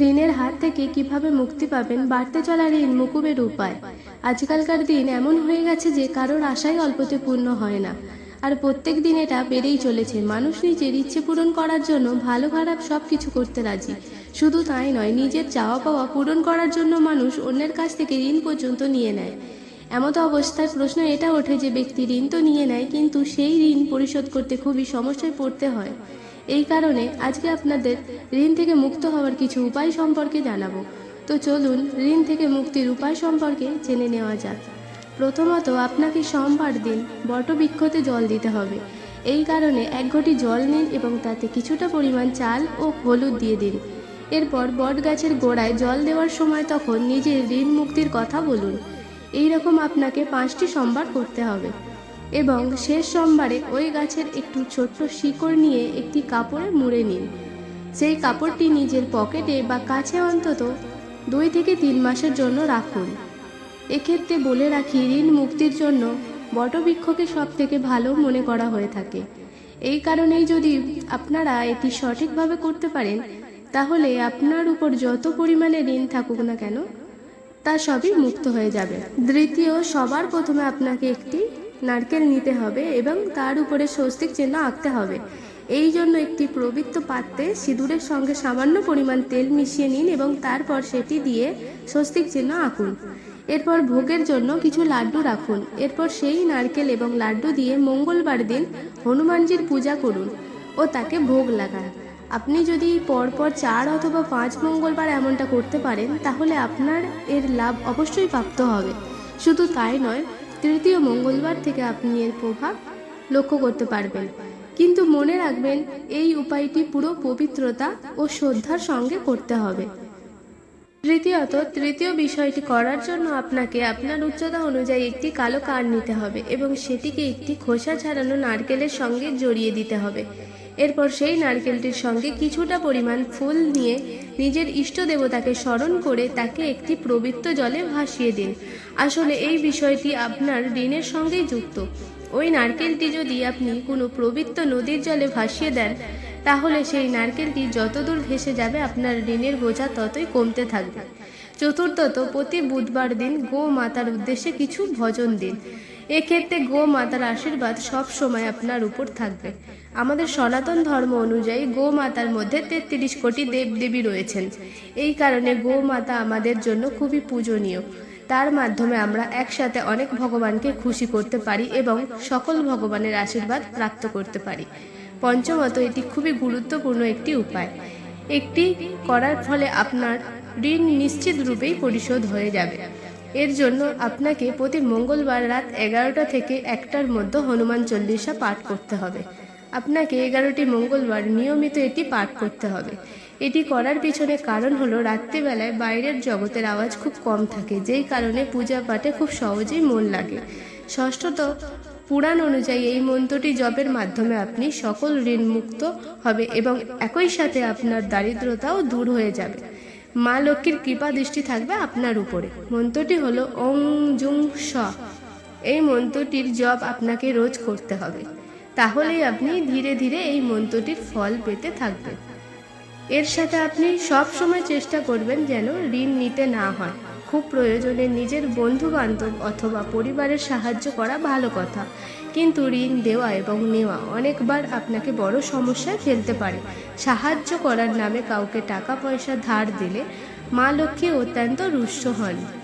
ঋণের হাত থেকে কীভাবে মুক্তি পাবেন বাড়তে চলা ঋণ মুকুবের উপায়। আজকালকার দিন এমন হয়ে গেছে যে কারোর আশাই অল্পতে পূর্ণ হয় না। আর প্রত্যেক দিন এটা বেড়েই চলেছে। মানুষ নিজের ইচ্ছে পূরণ করার জন্য ভালো খারাপ সব কিছু করতে রাজি। শুধু তাই নয়, নিজের চাওয়া পাওয়া পূরণ করার জন্য মানুষ অন্যের কাছ থেকে ঋণ পর্যন্ত নিয়ে নেয়। এমতো অবস্থায় প্রশ্ন এটা ওঠে যে ব্যক্তি ঋণ তো নিয়ে নেয়, কিন্তু সেই ঋণ পরিশোধ করতে খুবই সমস্যায় পড়তে হয়। এই কারণে আজকে আপনাদের ঋণ থেকে মুক্ত হওয়ার কিছু উপায় সম্পর্কে জানাব। তো চলুন, ঋণ থেকে মুক্তির উপায় সম্পর্কে জেনে নেওয়া যাক। প্রথমত, আপনাকে সোমবার দিন বটবৃক্ষতে জল দিতে হবে। এই কারণে এক ঘটি জল নিন এবং তাতে কিছুটা পরিমাণ চাল ও হলুদ দিয়ে দিন। এরপর বট গাছের গোড়ায় জল দেওয়ার সময় তখন নিজের ঋণ মুক্তির কথা বলুন। এই রকম আপনাকে পাঁচটি সোমবার করতে হবে। এবং শেষ সোমবারে ওই গাছের একটু ছোট্ট শিকড় নিয়ে একটি কাপড়ে মুড়ে নিন। সেই কাপড়টি নিজের পকেটে বা কাছে অন্তত দুই থেকে তিন মাসের জন্য রাখুন। এক্ষেত্রে বলে রাখি, ঋণ মুক্তির জন্য বটবৃক্ষকে সব থেকে ভালো মনে করা হয়ে থাকে। এই কারণেই যদি আপনারা এটি সঠিকভাবে করতে পারেন, তাহলে আপনার উপর যত পরিমাণে ঋণ থাকুক না কেন, তা সবই মুক্ত হয়ে যাবে। দ্বিতীয়, সবার প্রথমে আপনাকে একটি নারকেল নিতে হবে এবং তার উপরে স্বস্তিক চিহ্ন আঁকতে হবে। এই জন্য একটি পবিত্র পাত্রে সিঁদুরের সঙ্গে সামান্য পরিমাণ তেল মিশিয়ে নিন এবং তারপর সেটি দিয়ে স্বস্তিক চিহ্ন আঁকুন। এরপর ভোগের জন্য কিছু লাড্ডু রাখুন। এরপর সেই নারকেল এবং লাড্ডু দিয়ে মঙ্গলবার দিন হনুমানজির পূজা করুন ও তাকে ভোগ লাগান। আপনি যদি পরপর চার অথবা পাঁচ মঙ্গলবার এমনটা করতে পারেন, তাহলে আপনার এর লাভ অবশ্যই প্রাপ্ত হবে। শুধু তাই নয় তৃতীয় মঙ্গলবার থেকে আপনি এর প্রভাব লক্ষ্য করতে পারবেন। কিন্তু মনে রাখবেন, এই উপায়টি পুরো পবিত্রতা ও শ্রদ্ধার সঙ্গে করতে হবে। তৃতীয়ত, তৃতীয় বিষয়টি করার জন্য আপনাকে আপনার উচ্চতা অনুযায়ী একটি কালো কার নিতে হবে এবং সেটিকে একটি খোসা ছাড়ানো নারকেলের সঙ্গে জড়িয়ে দিতে হবে। এরপর সেই নারকেলটির সঙ্গে কিছুটা পরিমাণ ফুল নিয়ে নিজের ইষ্ট দেবতাকে স্মরণ করে তাকে একটি পবিত্র জলে ভাসিয়ে দিন। আসলে এই বিষয়টি আপনার ঋণের সঙ্গেই যুক্ত। ওই নারকেলটি যদি আপনি কোনো পবিত্র নদীর জলে ভাসিয়ে দেন, তাহলে সেই নারকেলটি যতদূর ভেসে যাবে আপনার ঋণের বোঝা ততই কমতে থাকবে। চতুর্থত, প্রতি বুধবার দিন গো মাতার উদ্দেশ্যে কিছু ভজন দিন। এক্ষেত্রে গো মাতার আশীর্বাদ সব সময় আপনার উপর থাকবে। আমাদের সনাতন ধর্ম অনুযায়ী গো মাতার মধ্যে তেত্রিশ কোটি দেবদেবী রয়েছেন। এই কারণে গো মাতা আমাদের জন্য খুবই পূজনীয়। তার মাধ্যমে আমরা একসাথে অনেক ভগবানকে খুশি করতে পারি এবং সকল ভগবানের আশীর্বাদ প্রাপ্ত করতে পারি। পঞ্চমত, এটি খুবই গুরুত্বপূর্ণ একটি উপায়। একটি করার ফলে আপনার ঋণ নিশ্চিত রূপেই পরিশোধ হয়ে যাবে। এর জন্য আপনাকে প্রতি মঙ্গলবার রাত এগারোটা থেকে একটার মধ্যে হনুমান চল্লিশা পাঠ করতে হবে। আপনাকে এগারোটি মঙ্গলবার নিয়মিত এটি পাঠ করতে হবে। এটি করার পিছনে কারণ হলো রাত্রিবেলায় বাইরের জগতের আওয়াজ খুব কম থাকে, যেই কারণে পূজা পাঠে খুব সহজেই মন লাগে। ষষ্ঠত, পুরাণ অনুযায়ী এই মন্ত্রটি জপের মাধ্যমে আপনি সকল ঋণ মুক্ত হবে এবং একই সাথে আপনার দারিদ্রতাও দূর হয়ে যাবে। মা লক্ষ্মীর কৃপা দৃষ্টি থাকবে আপনার উপরে। মন্ত্রটি হলো, ওং জুং স। এই মন্ত্রটির জপ আপনাকে রোজ করতে হবে। তাহলেই আপনি ধীরে ধীরে এই মন্ত্রটির ফল পেতে থাকবেন। এর সাথে আপনি সব সময় চেষ্টা করবেন যেন ঋণ নিতে না হয়। খুব প্রয়োজনে নিজের বন্ধু বান্ধব অথবা পরিবারের সাহায্য করা ভালো কথা। কিন্তু ঋণ দেওয়া এবং নেওয়া অনেকবার আপনাকে বড় সমস্যায় ফেলতে পারে। সাহায্য করার নামে কাউকে টাকা পয়সা ধার দিলে মা লক্ষ্মী অত্যন্ত রুষ্ট হন।